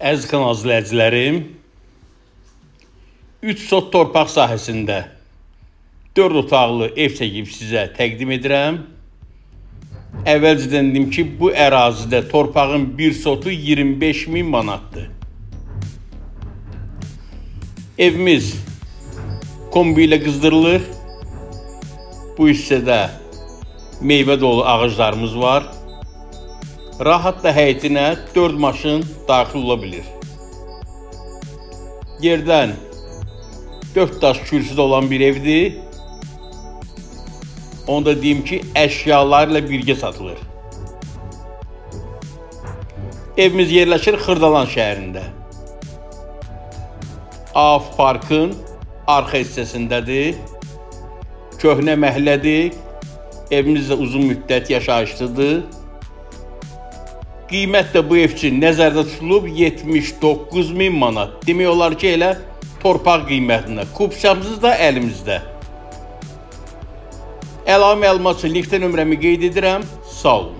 Əziz kanal izləyicilərim, 3 sot torpaq sahəsində 4 otaqlı ev çəkib sizə təqdim edirəm. Əvvəlcədən dedim ki, bu ərazidə torpağın 1 sotu 25 min manatdır. Evimiz kombi ilə qızdırılır. Bu hissədə meyvə dolu ağaclarımız var. Rahat da həyətinə 4 maşın daxil ola bilir. Yerdən 4 daş kürsüdə olan bir evdir. Onu da deyim ki, əşyalarla birgə satılır. Evimiz yerləşir Xırdalan şəhərində. Af Parkın arxa hissəsindədir. Köhnə məhəllədir. Evimiz də uzun müddət yaşayışlıdır. Qiymət də bu ev üçün nəzərdə tutulub 79 min manat. Demək olar ki, elə torpaq qiymətində. Kupçamız da əlimizdə. Əlavə məlumat üçün linkdə nömrəmi qeyd edirəm. Sağ olun.